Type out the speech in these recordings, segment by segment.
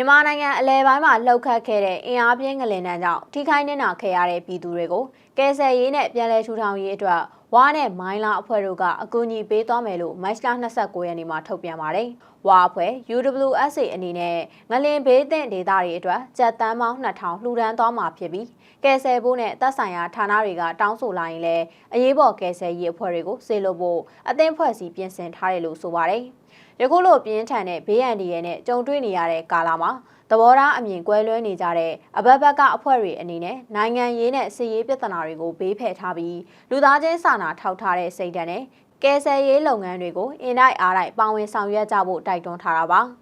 မြန်မာနိုင်ငံအလဲပိုင်းမှာလှုပ်ခတ်ခဲ့တဲ့အင်အားပြင်းငလင်တန်းကြောင့်ထိခိုက်နစ်နာခဲ့ရတဲ့ပြည်သူတွေကိုကယ်ဆယ်ရေးနဲ့ပြည်လဲထူထောင်ရေးအတွက်ဝါနဲ့မိုင်းလာအဖွဲ့တို့ကအကူအညီပေးသွားမယ်လို့မတ်လ29ရက်နေ့မှာထုတ်ပြန်ပါတယ်။ဝါအဖွဲ့ UWSA အနေနဲ့ငလင်ဘေးသင့်ဒေသတွေအတွက်ကြက်တန်းပေါင်း2000လှူဒန်းသွားမှာဖြစ်ပြီးကယ်ဆယ်ဖို့နဲ့တပ်ဆိုင်ရာဌာနတွေကတောင်းဆိုလာရင်လည်းအရေးပေါ်ကယ်ဆယ်ရေးအဖွဲ့တွေကိုစေလွှတ်ဖို့အသင်းဖွဲ့စည်းပြင်ဆင်ထားတယ်လို့ဆိုပါတယ်။ ယခုလိုပြင်းထန်တဲ့ဘေးအန္တရာယ်နဲ့ကြုံတွေ့နေရတဲ့ကာလမှာသဘောထားအမြင်ကွဲလွဲနေကြတဲ့အဘက်ဘက်ကအဖွဲ့တွေအနေနဲ့နိုင်ငံရေးနဲ့စစ်ရေးပြဿနာတွေကိုဘေးဖယ်ထားပြီးလူသားချင်းစာနာထောက်ထားတဲ့စိတ်ဓာတ်နဲ့ကယ်ဆယ်ရေးလုပ်ငန်းတွေကိုအင်တိုက်အားတိုက်ပါဝင်ဆောင်ရွက်ကြဖို့တိုက်တွန်းထားတာပါ။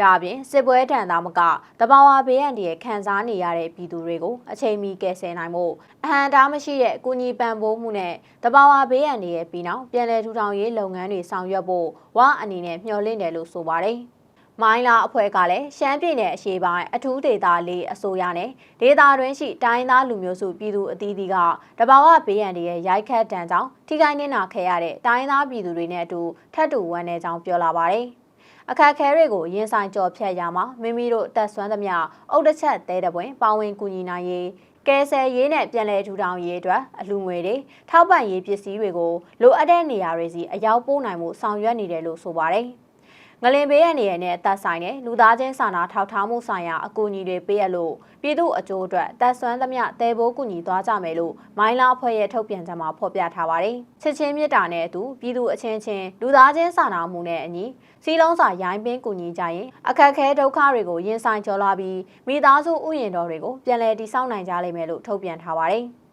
ဒါအပြင်စစ်ပွဲတန်သားမကတဘာဝဘေးအန္တရာယ်ခံစားနေရတဲ့ပြည်သူတွေကိုအချိန်မီကယ်ဆယ်နိုင်ဖို့အဟံတားမရှိတဲ့အကူအညီပံ့ပိုးမှုနဲ့တဘာဝဘေးအန္တရာယ်ပြီးနောက်ပြည်လဲထူထောင်ရေးလုပ်ငန်းတွေဆောင်ရွက်ဖို့ဝအနေနဲ့မျှော်လင့်တယ်လို့ဆိုပါတယ်။မိုင်းလာအဖွဲ့ကလည်းရှမ်းပြည်နယ်အရှေ့ပိုင်းအထူးဒေသလေးအစိုးရနဲ့ဒေသတွင်းရှိတိုင်းသားလူမျိုးစုပြည်သူအသီးသီးကတဘာဝဘေးရန်တွေရဲ့ရိုက်ခတ်တံကြောင့်ထိခိုက်နစ်နာခဲ့ရတဲ့တိုင်းသားပြည်သူတွေနဲ့အတူထပ်တူဝမ်းနေကြောင်းပြောလာပါတယ်။ အခက်အခဲတွေကိုရင်ဆိုင်ကြော်ဖြတ်ရမှာမိမိတို့တက်ဆွမ်းသမျှအုတ်တစ်ချက်သေးတဲ့ပွင်ပါဝင်ကူညီနိုင်ရေးကဲဆယ်ရေးနဲ့ပြန်လည်ထူထောင်ရေးအတွက်အလှငွေတွေထောက်ပံ့ရေးပစ္စည်းတွေကိုလိုအပ်တဲ့နေရာတွေစီအရောက်ပို့နိုင်မှုဆောင်ရွက်နေတယ်လို့ဆိုပါတယ်။ ငလင်ဘေးရန်နေရနဲ့တပ်ဆိုင်တဲ့လူသားချင်းစာနာထောက်ထားမှုဆိုင်ရာအကူအညီတွေပေးရလို့ပြည်သူအကျိုးအတွက်တပ်ဆွမ်းသမျှတဲဘိုးကူညီသွားကြမယ်လို့မိုင်းလာအဖွဲ့ရဲ့ထုတ်ပြန်ချက်မှာဖော်ပြထားပါတယ်။ချစ်ချင်းမြတ်တာနဲ့အတူပြည်သူအချင်းချင်းလူသားချင်းစာနာမှုနဲ့အညီစီလုံးစာရိုင်းပင်းကူညီကြရင်အခက်ခဲဒုက္ခတွေကိုရင်ဆိုင်ကျော်လွှားပြီးမိသားစုဥယျာဉ်တော်တွေကိုပြန်လည်တည်ဆောက်နိုင်ကြလိမ့်မယ်လို့ထုတ်ပြန်ထားပါတယ်။